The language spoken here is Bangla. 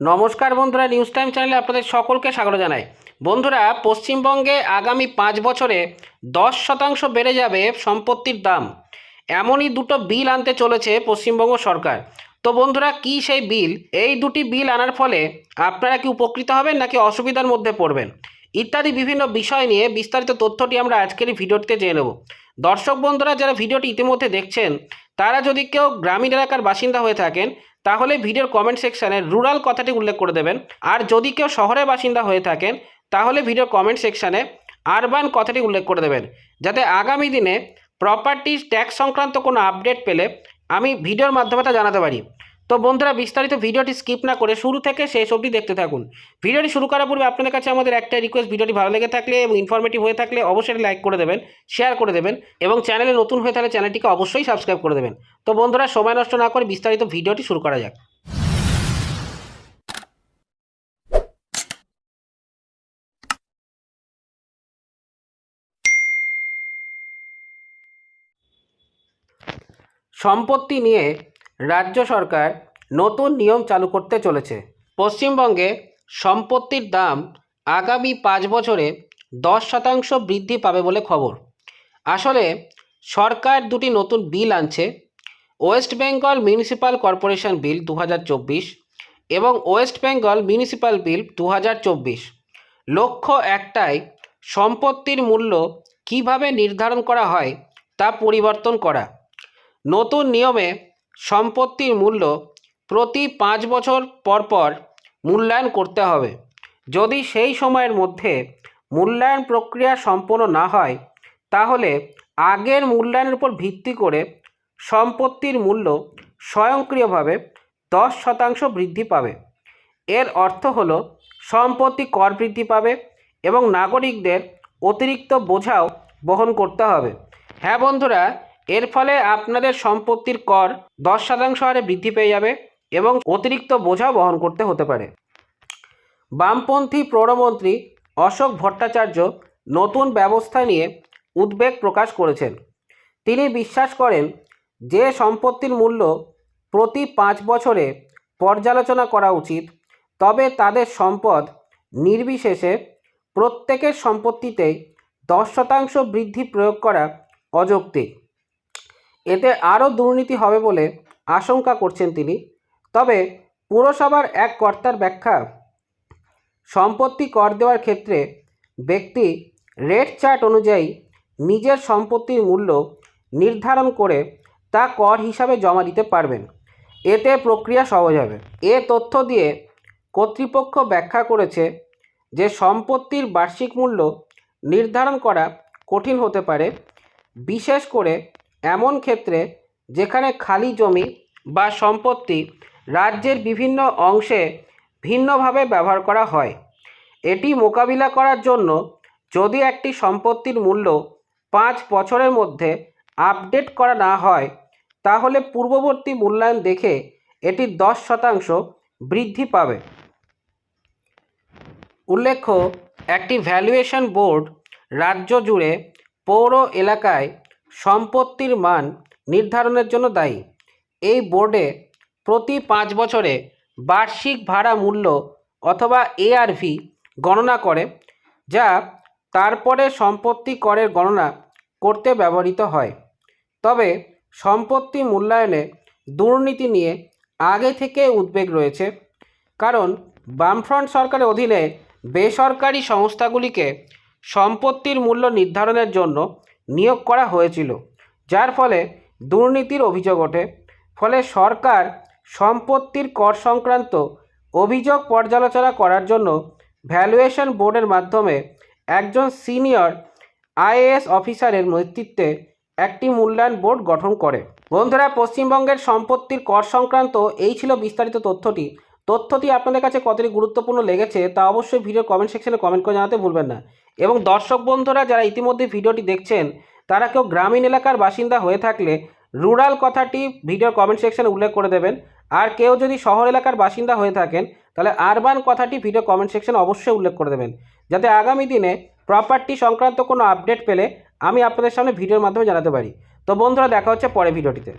নমস্কার বন্ধুরা নিউজ টাইম চ্যানেলে আপনাদের সকলকে স্বাগত জানাই। বন্ধুরা, পশ্চিমবঙ্গে আগামী পাঁচ বছরে দশ শতাংশ বেড়ে যাবে সম্পত্তির দাম। এমনই দুটো বিল আনতে চলেছে পশ্চিমবঙ্গ সরকার। তো বন্ধুরা, কি সেই বিল? এই দুটি বিল আনার ফলে আপনারা কি উপকৃত হবেন নাকি অসুবিধার মধ্যে পড়বেন? ইত্যাদি বিভিন্ন বিষয় নিয়ে বিস্তারিত তথ্যটি আমরা আজকের ভিডিওটিতে জেনে নেব। দর্শক বন্ধুরা, যারা ভিডিওটি ইতিমধ্যে দেখছেন তারা যদি কেউ গ্রামীণ এলাকার বাসিন্দা হয়ে থাকেন, তাহলে ভিডিওর কমেন্ট সেকশানে রুরাল কথাটি উল্লেখ করে দেবেন। আর যদি কেউ শহরের বাসিন্দা হয়ে থাকেন, তাহলে ভিডিওর কমেন্ট সেকশানে আরবান কথাটি উল্লেখ করে দেবেন। যাতে আগামী দিনে প্রপার্টি ট্যাক্স সংক্রান্ত কোনো আপডেট পেলে আমি ভিডিওর মাধ্যমে তা জানাতে পারি। তো বন্ধুরা, বিস্তারিত ভিডিওটি স্কিপ না করে শুরু থেকে শেষ অবধি দেখতে থাকুন। ভিডিওটি শুরু করার পূর্বে আপনাদের কাছে আমাদের একটা রিকোয়েস্ট ভিডিওটি ভালো লেগে থাকলে এবং ইনফরমেটিভ হয়ে থাকলে অবশ্যই লাইক করে দেবেন শেয়ার করে দেবেন এবং চ্যানেলে নতুন হয়ে থাকলে চ্যানেলটিকে অবশ্যই সাবস্ক্রাইব করে দেবেন। তো বন্ধুরা, সময় নষ্ট না করে বিস্তারিত ভিডিওটি শুরু করা যাক। সম্পত্তি নিয়ে রাজ্য সরকার নতুন নিয়ম চালু করতে চলেছে। পশ্চিমবঙ্গে সম্পত্তির দাম আগামী পাঁচ বছরে দশ শতাংশ বৃদ্ধি পাবে বলে খবর। আসলে সরকার দুটি নতুন বিল আনছে, West Bengal municipal corporation bill দু হাজার চব্বিশ এবং ওয়েস্ট বেঙ্গল মিউনিসিপ্যাল বিল দু হাজার চব্বিশ। লক্ষ্য একটাই, সম্পত্তির মূল্য কীভাবে নির্ধারণ করা হয় তা পরিবর্তন করা। নতুন নিয়মে সম্পত্তির মূল্য প্রতি পাঁচ বছর পর পর মূল্যায়ন করতে হবে। যদি সেই সময়ের মধ্যে মূল্যায়ন প্রক্রিয়া সম্পন্ন না হয়, তাহলে আগের মূল্যায়নের উপর ভিত্তি করে সম্পত্তির মূল্য স্বয়ংক্রিয়ভাবে দশ শতাংশ বৃদ্ধি পাবে। এর অর্থ হল সম্পত্তি কর বৃদ্ধি পাবে এবং নাগরিকদের অতিরিক্ত বোঝাও বহন করতে হবে। হ্যাঁ বন্ধুরা এর ফলে আপনাদের সম্পত্তির কর দশ শতাংশ হারে বৃদ্ধি পেয়ে যাবে এবং অতিরিক্ত বোঝাও বহন করতে হতে পারে। বামপন্থী পৌরমন্ত্রী অশোক ভট্টাচার্য নতুন ব্যবস্থা নিয়ে উদ্বেগ প্রকাশ করেছেন। তিনি বিশ্বাস করেন, যে সম্পত্তির মূল্য প্রতি পাঁচ বছরে পর্যালোচনা করা উচিত, তবে তাদের সম্পদ নির্বিশেষে প্রত্যেকের সম্পত্তিতেই দশ শতাংশ বৃদ্ধি প্রয়োগ করা অযৌক্তিক। এতে আরও দুর্নীতি হবে বলে আশঙ্কা করছেন তিনি। তবে পুরসভার এক কর্তার ব্যাখ্যা, সম্পত্তি কর দেওয়ার ক্ষেত্রে ব্যক্তি রেট চার্ট অনুযায়ী নিজের সম্পত্তির মূল্য নির্ধারণ করে তা কর হিসাবে জমা দিতে পারবেন। এতে প্রক্রিয়া সহজ হবে। এ তথ্য দিয়ে কর্তৃপক্ষ ব্যাখ্যা করেছে যে সম্পত্তির বার্ষিক মূল্য নির্ধারণ করা কঠিন হতে পারে, বিশেষ করে এমন ক্ষেত্রে যেখানে খালি জমি বা সম্পত্তি রাজ্যের বিভিন্ন অংশে ভিন্নভাবে ব্যবহার করা হয়। এটি মোকাবিলা করার জন্য যদি একটি সম্পত্তির মূল্য পাঁচ বছরের মধ্যে আপডেট করা না হয়, তাহলে পূর্ববর্তী মূল্যায়ন দেখে এটি দশ শতাংশ বৃদ্ধি পাবে। উল্লেখ্য, একটি ভ্যালুয়েশন বোর্ড রাজ্য জুড়ে পৌর এলাকায় সম্পত্তির মান নির্ধারণের জন্য দায়ী। এই বোর্ডে প্রতি পাঁচ বছরে বার্ষিক ভাড়া মূল্য অথবা এআরভি গণনা করে, যা তারপরে সম্পত্তি করের গণনা করতে ব্যবহৃত হয়। তবে সম্পত্তি মূল্যায়নে দুর্নীতি নিয়ে আগে থেকে উদ্বেগ রয়েছে, কারণ বামফ্রন্ট সরকারের অধীনে বেসরকারি সংস্থাগুলিকে সম্পত্তির মূল্য নির্ধারণের জন্য নিয়োগ করা হয়েছিল, যার ফলে দুর্নীতির অভিযোগ ওঠে। ফলে সরকার সম্পত্তির কর সংক্রান্ত অভিযোগ পর্যালোচনা করার জন্য ভ্যালুয়েশন বোর্ডের মাধ্যমে একজন সিনিয়র আইএএস অফিসারের নেতৃত্বে একটি মূল্যায়ন বোর্ড গঠন করে। বন্ধুরা, পশ্চিমবঙ্গের সম্পত্তির কর সংক্রান্ত এই ছিল বিস্তারিত তথ্যটি। তথ্যটি আপনাদের কাছে কতটি গুরুত্বপূর্ণ লেগেছে তা অবশ্যই ভিডিওর কমেন্ট সেকশনে কমেন্ট করে জানাতে ভুলবেন না। এবং দর্শক বন্ধুরা, যারা ইতিমধ্যে ভিডিওটি দেখছেন, তারা কেউ গ্রামীণ এলাকার বাসিন্দা হয়ে থাকলে রুরাল কথাটি ভিডিওর কমেন্ট সেকশনে উল্লেখ করে দেবেন। আর কেউ যদি শহর এলাকার বাসিন্দা হয়ে থাকেন, তাহলে আরবান কথাটি ভিডিও কমেন্ট সেকশনে অবশ্যই উল্লেখ করে দেবেন। যাতে আগামী দিনে প্রপার্টি সংক্রান্ত কোনো আপডেট পেলে আমি আপনাদের সামনে ভিডিওর মাধ্যমে জানাতে পারি। তো বন্ধুরা, দেখা হচ্ছে পরে ভিডিওটিতে।